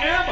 એ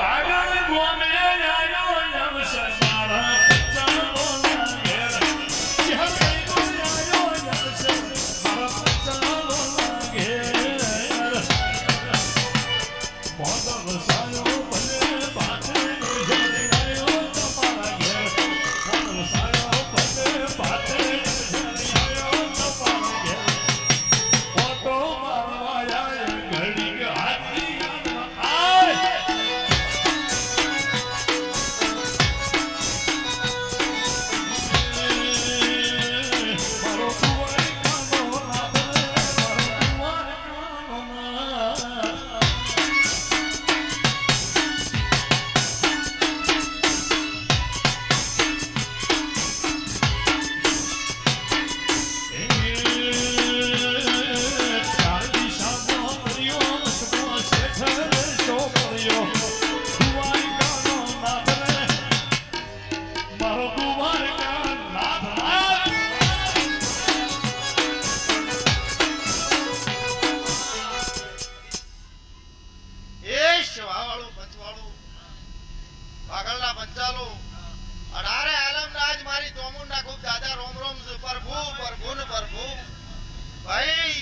ભાઈ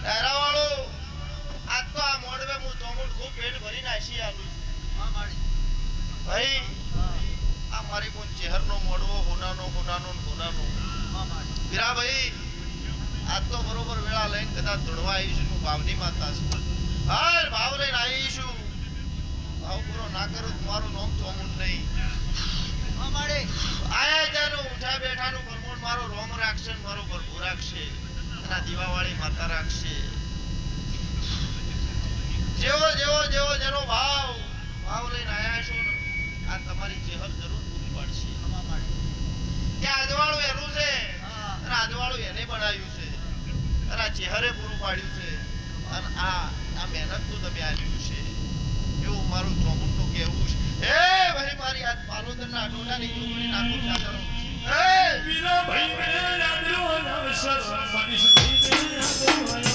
ડેરાવાળો આજ તો આ મોડવે હું તોમુન ખૂબ પેટ ભરી નાસી આલું ભાઈ આ મારી કોણ ચહેરનો મોડવો હોનાનો હોનાનો હોનાનો વીરા ભાઈ આજ તો બરોબર વેળા લઈને કદાચ ધોળવા આવીશું હું ભાવની માતા છું. હાલ ભાવ લઈને આવીશું. ભાવ પૂરો ના કરું મારું નામ ચોમું નહીં. આયા જાનું ઉઠા બેઠાનું પરમોણ મારો રોમ રાખશે ને મારો ભરપૂર રાખશે. એના દીવાવાળી માતા રાખશે. જેવો જેવો જેવો જેનો ભાવ ભાવ લઈને આયા છો ને આ તમારી જેહર જરૂર પૂરી પાડશે. કે આજવાળું એનું છે? આજવાળું એને બનાવ્યું છે. અને આ ચેહરે પૂરું પાડ્યું છે. અને આ આ મહેનત તો તમે આવ્યું છે. એવું મારું ચોમુંડું કહેવું છે. એ ભાઈ મારી આ પાલોદરના ડોલાની ડુંગળી નાખું ચાદરો એ વીરા ભાઈ મેં યાદરો નવસર મનીષ ભાઈ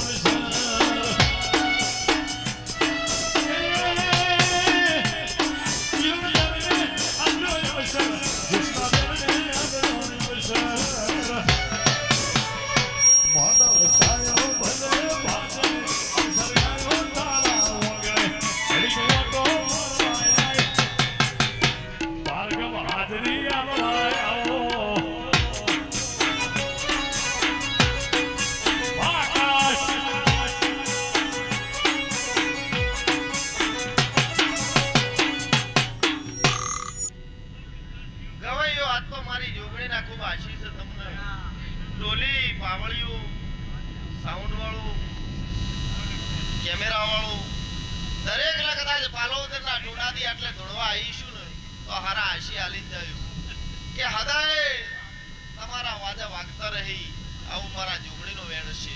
તમારા વાજા વાગતા રહી, આવું મારા જોગણીનો વેણ છે.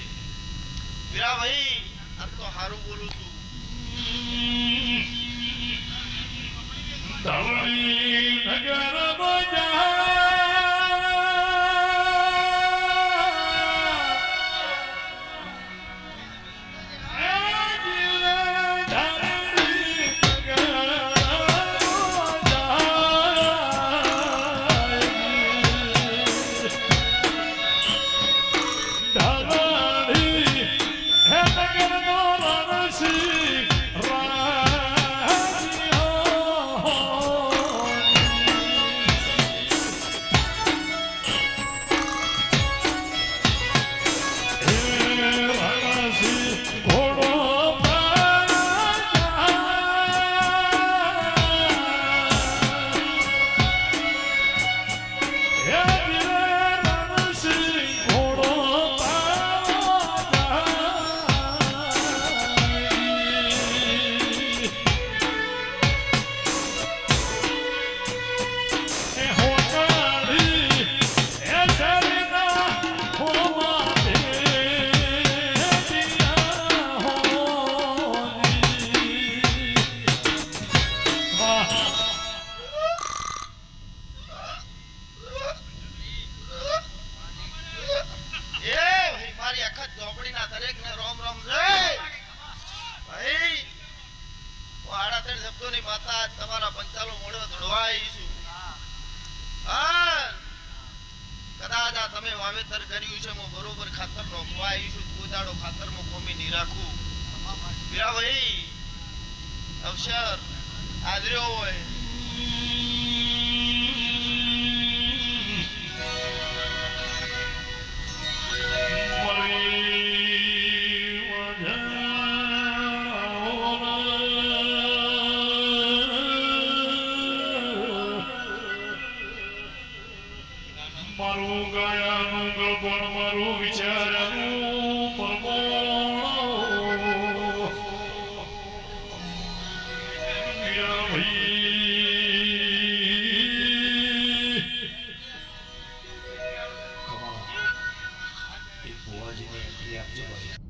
વીરા ભાઈ આ તો હારું બોલું છું. દરેકને રોમ રોમ ભાઈ હું આડા શબ્દો ની માતા તમારા પંચાલો મોડે ધોળવાઈ છું. હા, કદાચ આ તમે વાવેતર કર્યું છે, હું બરોબર ખાતર રોકવા આવી છું કુદાડો ખાતરમાં કોમી નહીં રાખું. વીરાભાઈ અવસર આદર્યો હોય. ગાયાનું ગળપણ મારું વિચારનું Yeah, yeah, yeah.